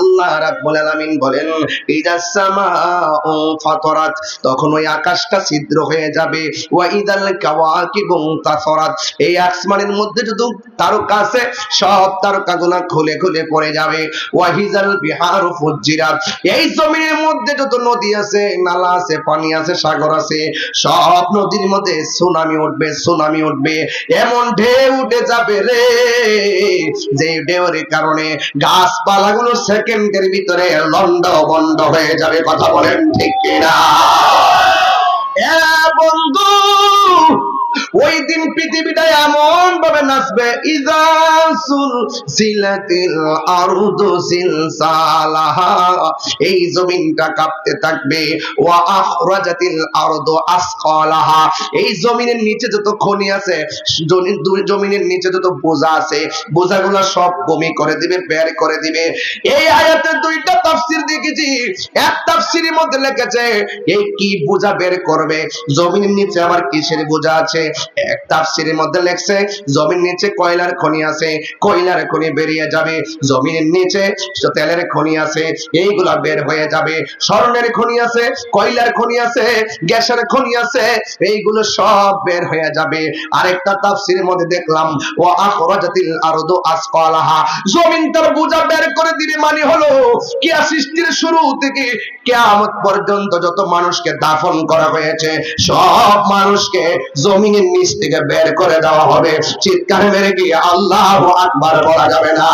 আল্লাহ রাব্বুল বলেন ইদাস সামাউ তখন ওই আকাশটা ছিদ্র হয়ে যাবে। ওয়া ইদাল এই আসমানের মধ্যে যত তারকা আছে, সব তারকাগুলো খুলে খুলে পড়ে যাবে। ওয়া হিজাল বিহারু ফুজ্জিরাত এই জমিনের মধ্যে যত নদী আছে, নালা আছে, পানি আছে, সাগর আছে, সব নদীর মধ্যে সুনামি উঠবে সুনামি উঠবে। এমন ঢেউ উঠে যাবে রে যে ঢেউর কারণে গাছপালাগুলো সেকেন্ডের ভিতরে লন্ড বন্ধ হয়ে যাবে কথা বলেন ঠিক কিনা? বন্ধু ওই দিন পৃথিবীটা এমন ভাবে নাচবে ইজাসুল সিলাতিল আরদু সিলসালাহা এই জমিনটা কাঁপতে থাকবে, ওয়া আখরাজাতিল আরদু আসকালাহা এই জমিনের নিচে যত খনি আছে জমিনের নিচে যত বোঝা আছে, বোঝাগুলো সব বমি করে দিবে, বের করে দিবে। এই আয়াতের দুইটা তাফসীর দেখেছি, এক তাফসীরের মধ্যে লিখেছে এই কি বোঝা বের করবে? জমিনের নিচে আবার কিসের বোঝা আছে? এক তাফসীরের মধ্যে লেখছে, জমির নিচে কয়লার খনি আছে, কয়লার খনি বেরিয়ে যাবে নিচে তেলের খনি আছে, এইগুলা বের হয়ে যাবে, স্বর্ণের খনি আছে, কয়লার খনি আছে, গ্যাসের খনি আছে, এইগুলো সব বের হয়ে যাবে। আরেকটা তাফসীরের মধ্যে দেখলাম ও আখরাজাতিল আরদু জমিন তার বের করে দিবে মানে হলো সৃষ্টির শুরু থেকে কিয়ামত পর্যন্ত যত মানুষকে দাফন করা হয়েছে, সব মানুষকে জমিনের নিচ থেকে বের করে দেওয়া হবে। চিৎকার মেরে গিয়ে আল্লাহ আকবার বলা যাবে না।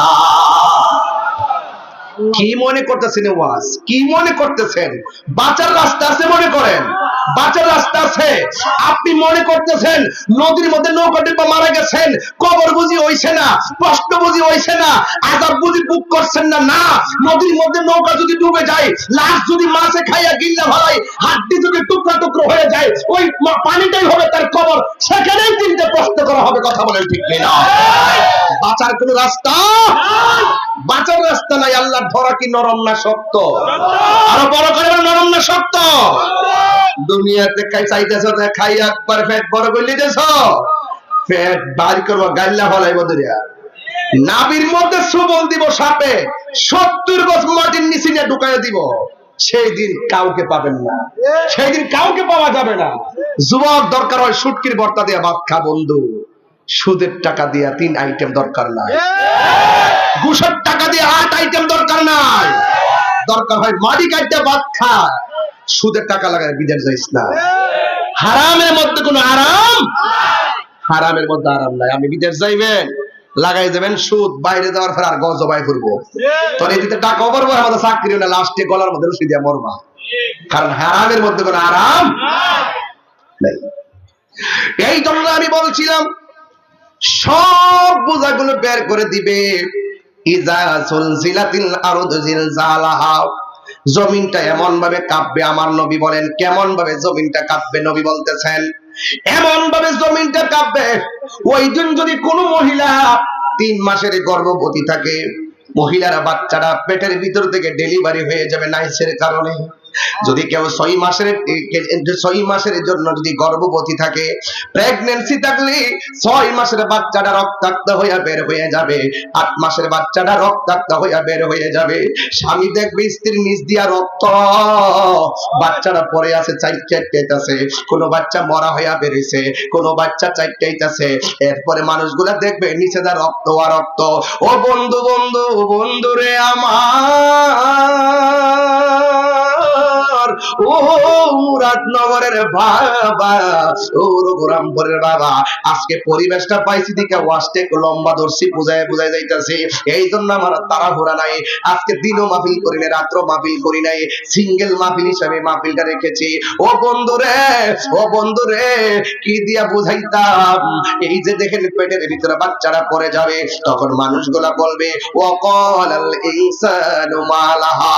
কি মনে করতেছেন ওয়াজ? কি মনে করতেছেন? বাঁচার রাস্তা আছে মনে করেন? বাঁচার রাস্তা আছে। আপনি মনে করতেছেন নদীর মধ্যে নৌকা ডিব্বা মারা গেছেন কবর বুঝি হইছে না প্রশ্ন বুঝি হইছে না আজাব বুঝি বুক করছেন না না নদীর মধ্যে নৌকা যদি ডুবে যায় লাশ যদি মাছে খাইয়া গিল্লা ভালাই হাড্ডি যদি টুকরা টুকরো হয়ে যায় ওই পানিটাই হবে সেখানেই তিনটে প্রশ্ন করা হবে, কথা বলেন ঠিক কিনা? বাঁচার কোন রাস্তা? বাঁচার রাস্তা নাই আল্লাহ ধরা কি নরম না শক্ত? আরও বড় করে নরম না শক্ত? দুনিয়াতে খাই চাইতেছ খাই একবার পেট বড় করে দিতেছ পেট বাড়ি করব গাল্লা ফলাইব দরিয়া নাবির মধ্যে সুবল দিব সাপে সত্তর গজ মাটির নিচে ঢুকাই দিব। সেই দিন কাউকে পাবেন না। সেই দিন কাউকে পাওয়া যাবে না। যুবক দরকার হয় সুটকির বর্তা দিয়া ভাত খা, বন্ধু। সুদের টাকা দিয়া তিন আইটেম দরকার নাই। ঘুষের টাকা দিয়ে আট আইটেম দরকার নাই। দরকার হয় মাটি কাটতে ভাত খা। সুদের টাকা লাগায় বিদেশ যাইস না। হারামের মধ্যে কোনো আরাম? হারামের মধ্যে আরাম নাই। আমি বিদেশ যাইবেন। লাগাই দেবেন সুদ বাইরে যাওয়ার পর আর গজ জবাই করব। তোর এদিকে টাকাও পারব আমাদের চাকরি না লাস্টে গলার মধ্যে রসি দিয়া মরবা। কারণ হারামের মধ্যে কোনো আরাম নেই। এই জন্য আমি বলছিলাম সব বোঝাগুলো বের করে দিবে। ইজা সুলসিলাতিল আরদু জিলজালাহা। জমিনটা এমন ভাবে কাঁপবে আমার নবী বলেন কেমন ভাবে জমিনটা কাঁপবে নবী বলতেছেন। এমন ভাবে জমিনটা কাঁপবে ওই দিন যদি কোনো মহিলা তিন মাসের গর্ভবতী থাকে, মহিলারা বাচ্চারা পেটের ভিতর থেকে ডেলিভারি হয়ে যাবে নাইসের কারণে। যদি কেউ ছয় মাসের ছয় মাসের জন্য যদি গর্ভবতী থাকে প্রেগনেন্সি থাকলে ছয় মাসের বাচ্চাটা রক্তাক্ত হইয়া বের হয়ে যাবে। আট মাসের বাচ্চাটা রক্তাক্ত হইয়া বের হয়ে যাবে। স্বামী দেখবে স্ত্রীর নিচ দিয়া রক্ত। বাচ্চাটা পরে আছে চার চারটাইতাছে কোন বাচ্চা মরা হইয়া বেরিয়েছে, কোন বাচ্চা চারটাইতাছে এরপরে মানুষগুলা দেখবে নিচে যা রক্ত আর রক্ত ও বন্ধু বন্ধু বন্ধু রে আমার। ও মুরাদনগরের বাবা ও রঘুরামপুরের বাবা। আজকে পরিবেশটা পাইছি দিকে লম্বা বুঝায় বুঝায় এই জন্য আমার নাই। আজকে দিনও করি নাই রাত্র করি নাই। সিঙ্গেল হিসাবে রেখেছি। ও ও কি দিয়া বুঝাইতাম? এই যে দেখেন পেটের ভিতরে বাচ্চারা পড়ে যাবে, তখন মানুষগুলা বলবে ও কল ইনসানু মালাহা।